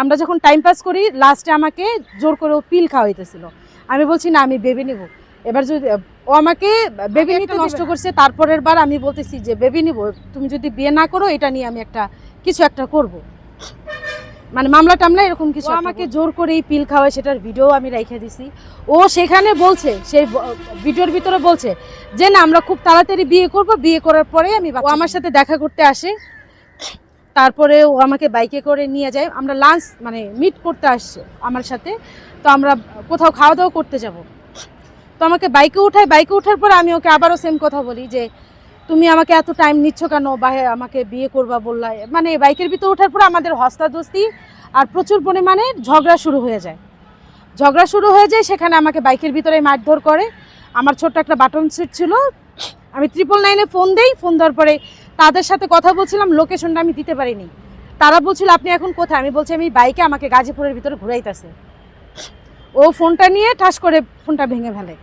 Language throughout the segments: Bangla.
আমরা যখন টাইম পাস করি লাস্টে আমাকে জোর করে ও পিল খাওয়াইতেছিল। আমি বলছি না আমি বেবি নিব। এবার যদি ও আমাকে বেবি নিতে নষ্ট করছে তারপরের বার আমি বলতেছি যে বেবি নিব তুমি যদি বিয়ে না করো এটা নিয়ে আমি একটা কিছু একটা করব। মানে মামলা টামলা এরকম কিছু আমাকে জোর করে এই পিল খাওয়ায় সেটার ভিডিও আমি রেখে দিছি। ও সেখানে বলছে সেই ভিডিওর ভিতরে বলছে যে না আমরা খুব তাড়াতাড়ি বিয়ে করব। বিয়ে করার পরে আমি ও আমার সাথে দেখা করতে আসে। তারপরে ও আমাকে বাইকে করে নিয়ে যায়। আমরা লাঞ্চ মানে মিট করতে আসছে আমার সাথে। তো আমরা কোথাও খাওয়া দাওয়া করতে যাব। তো আমাকে বাইকে উঠায়, বাইকে ওঠার পর আমি ওকে আবারও সেম কথা বলি যে, তুমি আমাকে এত টাইম নিচ্ছ কেন? বা আমাকে বিয়ে করবা বললা। মানে বাইকের ভিতরে ওঠার পর আমাদের হস্তাদস্তি আর প্রচুর পরিমাণে ঝগড়া শুরু হয়ে যায়। ঝগড়া শুরু হয়ে যায়, সেখানে আমাকে বাইকের ভিতরে মারধর করে। আমার ছোট্ট একটা বাটন সিট ছিল আমি ট্রিপল নাইনে ফোন দেই ফোন দেওয়ার পরে তাদের সাথে কথা বলছিলাম লোকেশনটা আমি দিতে পারিনি। তারা বলছিল, আপনি এখন কোথায়? আমি বলছি, আমি বাইকে আমাকে গাজীপুরের ভিতরে ঘুরাইতেছে। ও ফোনটা নিয়ে ঠাস করে ফোনটা ভেঙে ফেলে।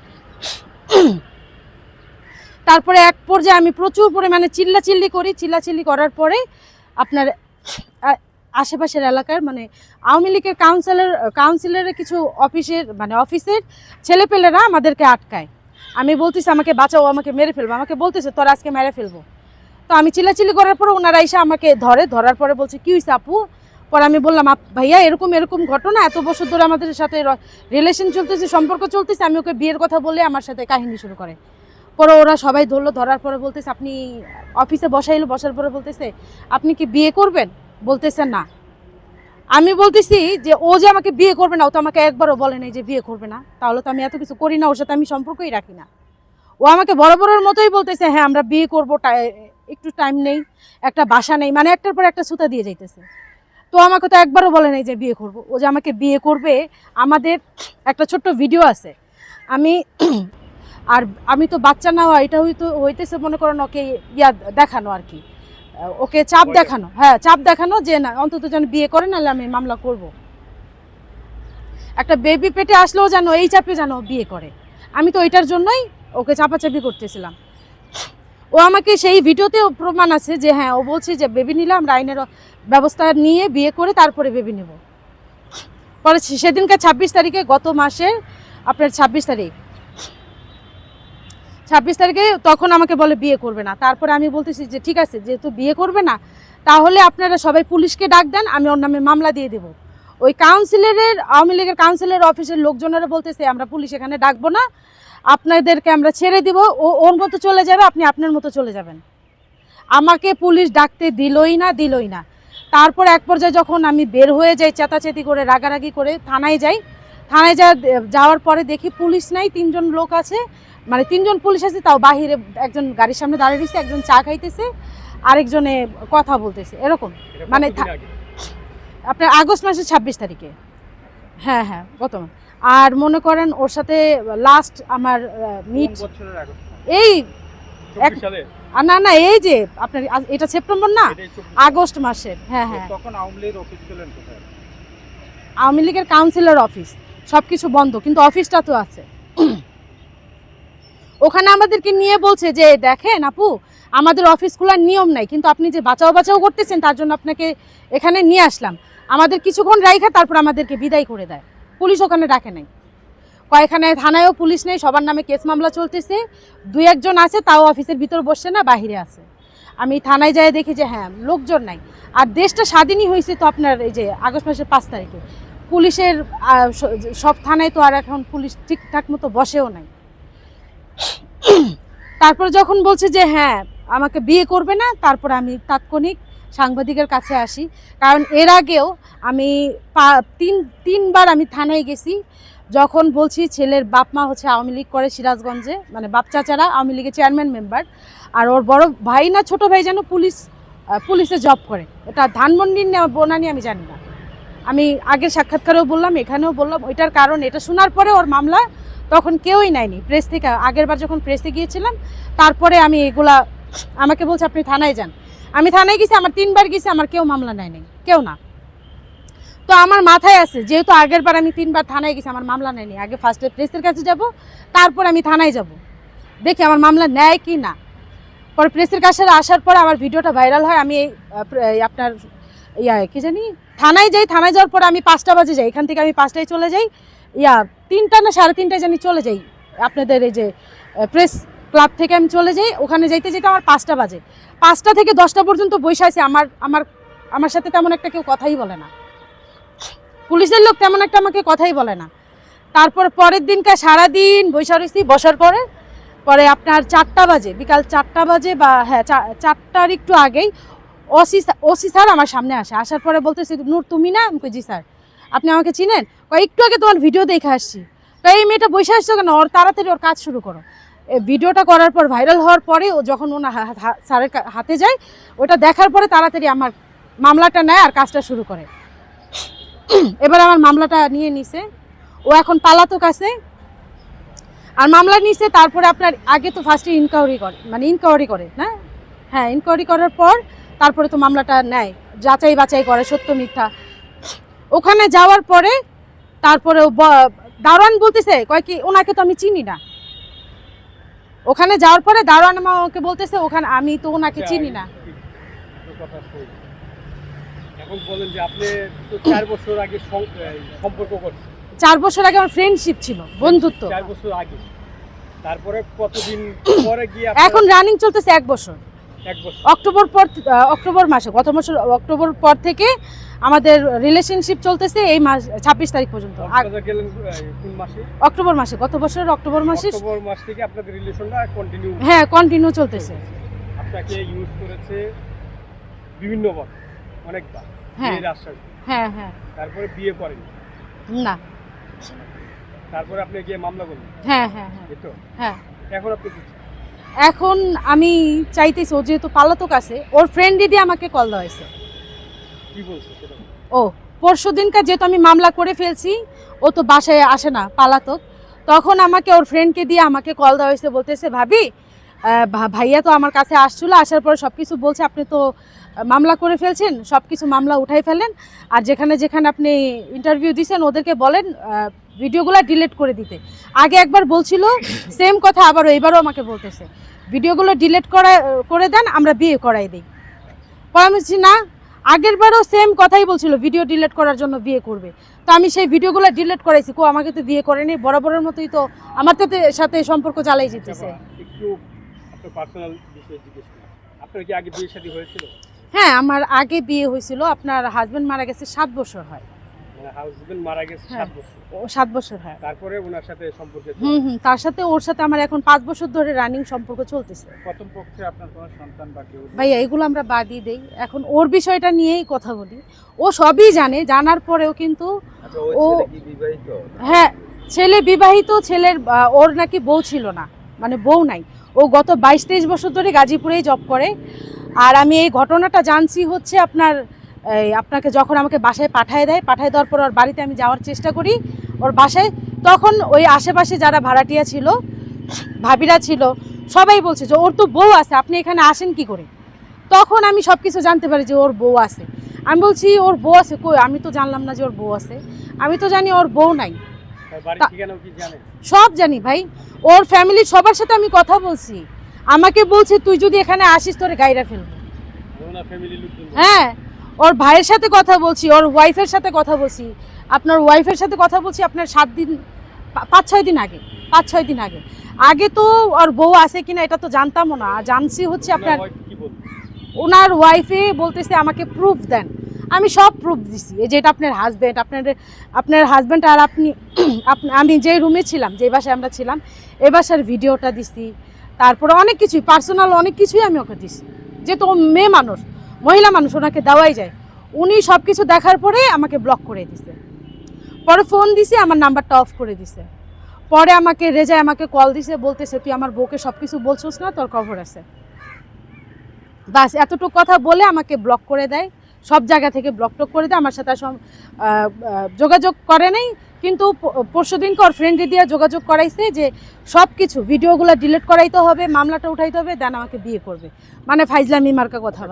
তারপরে এক পর্যায়ে আমি প্রচুর পরিমাণে চিল্লাচিল্লি করি। চিল্লাচিল্লি করার পরে আপনার আশেপাশের এলাকার মানে আওয়ামী লীগের কাউন্সিলর কাউন্সিলরের কিছু অফিসের মানে অফিসের ছেলেপেলেরা আমাদেরকে আটকায়। আমি বলতেছি, আমাকে বাঁচাও, আমাকে মেরে ফেলব। আমাকে বলতেছে, তোর আজকে মেরে ফেলব। তো আমি চিল্লাচিল্লি করার পরে ওনারা এসে আমাকে ধরে, ধরার পরে বলছে, কি হয়েছে আপু? পরে আমি বললাম, "আপ- ভাইয়া, এরকম এরকম ঘটনা, এত বছর ধরে আমাদের সাথে রিলেশন চলতেছে, সম্পর্ক চলতেছে, আমি ওকে বিয়ের কথা বলে আমার সাথে কাহিনী শুরু করে। পরে ওরা সবাই ধরলো, ধরার পরে বলতেছে, আপনি অফিসে বসাইলো, বসার পরে বলতেছে, আপনি কি বিয়ে করবেন? বলতেছে, না। আমি বলতেছি যে ও যে আমাকে বিয়ে করবে না, ও তো আমাকে একবারও বলে নাই যে বিয়ে করবে না। তাহলে তো আমি এত কিছু করি না, ওর সাথে আমি সম্পর্কই রাখি না। ও আমাকে বড় বড়োর মতোই বলতেছে হ্যাঁ আমরা বিয়ে করব একটু টাইম নেই, একটা বাসা নেই। মানে একটার পর একটা সুতা দিয়ে যাইতেছে। তো আমাকে তো একবারও বলে নাই যে বিয়ে করব। ও যে আমাকে বিয়ে করবে, আমাদের একটা ছোট্ট ভিডিও আছে। আমি আর আমি তো বাচ্চা না নেওয়া এটা হয়তো হইতেছে মনে করেন ওকে ইয়া দেখানো আর কি। ওকে চাপ দেখানো। হ্যাঁ চাপ দেখানো যে না অন্তত যেন বিয়ে করে নাহলে আমি মামলা করব। একটা বেবি পেটে আসলেও যেন এই চাপে যেন বিয়ে করে। আমি তো এটার জন্যই ওকে চাপাচাপি করতেছিলাম। ও আমাকে সেই ভিডিওতে প্রমাণ আছে যে হ্যাঁ ও বলছে যে বেবি নিলাম আমরা আইনের ব্যবস্থা নিয়ে বিয়ে করে তারপরে বেবি নেব। পরে সে- সেদিনকে ছাব্বিশ তারিখে গত মাসের আপনার ছাব্বিশ তারিখ ছাব্বিশ তারিখে তখন আমাকে বলে বিয়ে করবে না। তারপরে আমি বলতেছি যে, ঠিক আছে, যেহেতু বিয়ে করবে না, তাহলে আপনারা সবাই পুলিশকে ডাক দেন, আমি ওর নামে মামলা দিয়ে দেবো। ওই কাউন্সিলরের আওয়ামী লীগের কাউন্সিলর অফিসের লোকজনেরা বলতেছে, আমরা পুলিশ এখানে ডাকবো না, আপনাদেরকে আমরা ছেড়ে দিব, ও, ওর মতো চলে যাবে, আপনি আপনার মতো চলে যাবেন। আমাকে পুলিশ ডাকতে দিলই না দিলই না। তারপর এক পর্যায়ে যখন আমি বের হয়ে যাই চেতাচেতি করে, রাগারাগি করে থানায় যাই, থানায় যাওয়ার পরে দেখি পুলিশ নাই, তিনজন লোক আছে মানে তিনজন পুলিশ আছে তাও বাহিরে একজন গাড়ির সামনে দাঁড়িয়ে রয়েছে একজন চা খাইতেছে আরেকজনে কথা বলতেছে এরকম। মানে? আপনার আগস্ট মাসের ছাব্বিশ তারিখে। হ্যাঁ হ্যাঁ গত আর মনে করেন ওর সাথে লাস্ট আমার মিট? এই না না এই যে আপনার এটা সেপ্টেম্বর না? আগস্ট মাসের হ্যাঁ হ্যাঁ। আওয়ামী লীগের কাউন্সিলর অফিস সব কিছু বন্ধ কিন্তু অফিসটা তো আছে। ওখানে আমাদেরকে নিয়ে বলছে যে, দেখেন আপু, আমাদের অফিস খোলার নিয়ম নাই, কিন্তু আপনি যে বাঁচাও বাঁচাও করতেছেন, তার জন্য আপনাকে এখানে নিয়ে আসলাম। আমাদের কিছুক্ষণ রাইখা, তারপর আমাদেরকে বিদায় করে দেয়। পুলিশ ওখানে ডাকে নাই। কয়েকখানে থানায়ও পুলিশ নেই, সবার নামে কেস মামলা চলতেছে। দুই একজন আছে, তাও অফিসের ভিতর বসছে না, বাহিরে আছে। আমি থানায় যাই দেখি যে হ্যাঁ লোকজন নাই। আর দেশটা স্বাধীনই হয়েছে তো আপনার এই যে, আগস্ট মাসের পাঁচ তারিখে। পুলিশের সব থানায় তো আর এখন পুলিশ ঠিকঠাক মতো বসেও নাই। তারপর যখন বলছে যে হ্যাঁ আমাকে বিয়ে করবে না, তারপর আমি তাৎক্ষণিক সাংবাদিকের কাছে আসি। কারণ এর আগেও আমি তিন, তিনবার আমি থানায় গেছি। যখন বলছি ছেলের বাপ মা হচ্ছে আওয়ামী লীগ করে সিরাজগঞ্জে মানে বাপ চাচারা আওয়ামী লীগের চেয়ারম্যান মেম্বার, আর ওর বড় ভাই না, ছোট ভাই যেন পুলিশ পুলিশে জব করে। এটা ধানমন্ডির বোনানি আমি জানি না। আমি আগের সাক্ষাৎকারেও বললাম, এখানেও বললাম, ওইটার কারণ, এটা শোনার পরে ওর মামলা তখন কেউই নেয়নি। প্রেস থেকে, আগের বার যখন প্রেসে গিয়েছিলাম, তারপরে আমি এগুলা, আমাকে বলছে, আপনি থানায় যান। আমি থানায় গেছি, আমার তিনবার গেছি, আমার কেউ মামলা নেয়নি, কেউ না। তো আমার মাথায় আছে, যেহেতু আগের বার আমি তিনবার থানায় গেছি, আমার মামলা নেয়নি। আগে ফার্স্টে প্রেসের কাছে যাব, তারপর আমি থানায় যাব। দেখি আমার মামলা নেয় কি না। পরে প্রেসের কাছে আসার পর আমার ভিডিওটা ভাইরাল হয়, আমি আপনার, ইয়া, কি জানি থানায় যাই, থানায় যাওয়ার পরে আমি পাঁচটা বাজে যাই। এখান থেকে আমি পাঁচটায় চলে যাই। ইয়া, তিনটা না সাড়ে তিনটায় জানি চলে যাই। আপনাদের এই যে প্রেস ক্লাব থেকে আমি চলে যাই। ওখানে যাইতে যেতে আমার পাঁচটা বাজে। পাঁচটা থেকে দশটা পর্যন্ত বসে আছে। আমার আমার আমার সাথে তেমন একটা কেউ কথাই বলে না। পুলিশের লোক তেমন একটা আমাকে কথাই বলে না। তারপর পরের দিনকে সারাদিন বৈশা রয়েছি। বসার পরে পরে আপনার চারটা বাজে। বিকাল চারটা বাজে বা হ্যাঁ চারটার একটু আগেই ওসি ওসি স্যার আমার সামনে আসে। আসার পরে বলতেছে, নূর, তুমি না? আমি জি স্যার। আপনি আমাকে চিনেন? কয়, একটু আগে তোমার ভিডিও দেখে আসছি। তো এই মেয়েটা বসে আসছো কেন? ওর তাড়াতাড়ি ওর কাজ শুরু করো। ভিডিওটা করার পর ভাইরাল হওয়ার পরে ও যখন ওনার স্যারের হাতে যায়, ওটা দেখার পরে তাড়াতাড়ি আমার মামলাটা নেয় আর কাজটা শুরু করে। এবার আমার মামলাটা নিয়ে নিছে। ও এখন পালাতক আছে। আর মামলা নিছে, তারপরে আপনার আগে তো ফার্স্টে ইনকোয়ারি করে মানে ইনকোয়ারি করে, না? হ্যাঁ ইনকোয়ারি করার পর তারপরে তো মামলাটা নেয়। যাচাই বাছাই করে সত্য মিথ্যা। ওখানে যাওয়ার পরে তারপরে দারোয়ান বলতেছে কয় কি ওনাকে তো আমি চিনি না। ওখানে যাওয়ার পরে দারোয়ান আমাকে বলতেছে ওখানে আমি তো ওনাকে চিনি না। চার বছর আগে চার বছর আমার ফ্রেন্ডশিপ ছিল বন্ধুত্ব। চার বছর আগে। তারপরে কতদিন পরে গিয়ে এখন রানিং চলতেছে এক বছর। অক্টোবর পর অক্টোবর মাসে গত বছর অক্টোবর পর থেকে আমাদের রিলেশনশিপ চলতেছে এই মাস ছাব্বিশ তারিখ পর্যন্ত। অক্টোবর মাসে গত বছর অক্টোবর মাসে অক্টোবর মাস থেকে আপনাদের রিলেশনটা কন্টিনিউ হ্যাঁ কন্টিনিউ চলতেছে। আপনাকে ইউজ করেছে বিভিন্ন বার অনেকবার হ্যাঁ। হ্যাঁ হ্যাঁ। তারপরে বিয়ে করেন। না। তারপরে আপনি গিয়ে মামলা করলেন। হ্যাঁ হ্যাঁ হ্যাঁ। হ্যাঁ। এখন আপনি? এখন আমি চাইতেছি ও যেহেতু পালাতক আছে ওর ফ্রেন্ড দিদি আমাকে কল দেওয়া হয়েছে। ও পরশু দিনকার যেহেতু আমি মামলা করে ফেলছি ও তো বাসায় আসে না পালাতক তখন আমাকে ওর ফ্রেন্ডকে দিয়ে আমাকে কল দেওয়া হয়েছে বলতেছে ভাবি ভাইয়া তো আমার কাছে আসছিল আসার পর সব কিছু বলছে আপনি তো মামলা করে ফেলছেন সব কিছু মামলা উঠাই ফেলেন, আর যেখানে যেখানে আপনি ইন্টারভিউ দিয়েছেন ওদেরকে বলেন ভিডিওগুলো ডিলিট করে দিতে। আগে একবার বলছিল সেম কথা আবারও এবারও আমাকে বলতেছে। ভিডিওগুলো ডিলিট করা, করে দেন, আমরা বিয়ে করাই দিই। পরামর্শ না আগেরবারও সেম কথাই বলছিল ভিডিও ডিলিট করার জন্য বিয়ে করবে। তো আমি সেই ভিডিওগুলো ডিলেট করাইছি, কো, আমাকে তো বিয়ে করেনি, বরাবরের মতোই তো আমার তো সাথে সম্পর্ক চালাই যেতেছে। আপনার কি আগে বিয়ে শাদী হয়েছিল? হ্যাঁ আমার আগে বিয়ে হয়েছিল আপনার হাজবেন্ড মারা গেছে সাত বছর হয়। মানে হাজবেন্ড মারা গেছে হ্যাঁ। সাত বছর। ও সাত বছর হয়। তারপরে ওনার সাথে সম্পর্কে হুম হুম তার সাথে ওর সাথে আমার এখন পাঁচ বছর ধরে রানিং সম্পর্ক চলতেছে। প্রথম পক্ষে আপনার কোনো সন্তান বা কেউ ভাইয়া এগুলো আমরা বাদই দেই। এখন ওর বিষয়টা নিয়েই কথা বলি। ও সবই জানে জানার পরেও কিন্তু আচ্ছা ও- হ্যাঁ ছেলে বিবাহিত ছেলের ওর নাকি বউ ছিল না। মানে বউ নাই। ও গত বাইশ তেইশ বছর ধরে গাজীপুরেই জব করে। আর আমি এই ঘটনাটা জানছি হচ্ছে আপনার আপনাকে যখন আমাকে বাসায় পাঠায় দেয় পাঠায় দেওয়ার পর ওর বাড়িতে আমি যাওয়ার চেষ্টা করি। ওর বাসায় তখন ওই আশেপাশে যারা ভাড়াটিয়া ছিল ভাবিরা ছিল সবাই বলছে যে ওর তো বউ আছে আপনি এখানে আসেন কি করে? তখন আমি সব কিছু জানতে পারি যে ওর বউ আছে। আমি বলছি ওর বউ আছে কই? আমি তো জানলাম না যে ওর বউ আছে। আমি তো জানি ওর বউ নাই। সব জানি ভাই। ওর ফ্যামিলির সবার সাথে আমি কথা বলছি। আমাকে বলছে তুই যদি এখানে আসিস তোরে গাইরা ফেলব। হ্যাঁ ওর ভাইয়ের সাথে কথা বলছি ওর ওয়াইফের সাথে কথা বলছি। আপনার ওয়াইফের সাথে কথা বলছি আপনার সাত দিন পাঁচ ছয় দিন আগে পাঁচ ছয় দিন আগে। আগে তো ওর বউ আছে কিনা এটা তো জানতামও না। জানছি হচ্ছে আপনার ওনার ওয়াইফে বলতেছে আমাকে প্রুফ দেন। আমি সব প্রুফ দিছি এই যেটা আপনার হাজব্যান্ড আপনার আপনার হাজব্যান্ড আর আপনি আপনি- আমি যে রুমে ছিলাম যে বাসায় আমরা ছিলাম এ বাসার ভিডিওটা দিছি। তারপরে অনেক কিছুই পার্সোনাল অনেক কিছুই আমি ওকে দিছি। যেহেতু মেয়ে মানুষ, মহিলা মানুষ, ওনাকে দেওয়াই যায়। উনি সব কিছু দেখার পরে আমাকে ব্লক করে দিছে। পরে ফোন দিছে, আমার নাম্বারটা অফ করে দিছে। পরে আমাকে রেজায় আমাকে কল দিছে, বলতেছে, তুই আমার বউকে সব কিছু বলছিস না, তোর খবর আছে। বাস, এতটুকু কথা বলে আমাকে ব্লক করে দেয়। সব জায়গা থেকে ব্লক টক করে দেয়, আমার সাথে যোগাযোগ করে নেই। কিন্তু পরশু দিনকে ওর ফ্রেন্ডে দিয়ে যোগাযোগ করাইছে যে সব কিছু ভিডিওগুলো ডিলিট করাইতে হবে, মামলাটা উঠাইতে হবে, দেন আমাকে বিয়ে করবে। মানে ফাইজলামি মার্কা কথা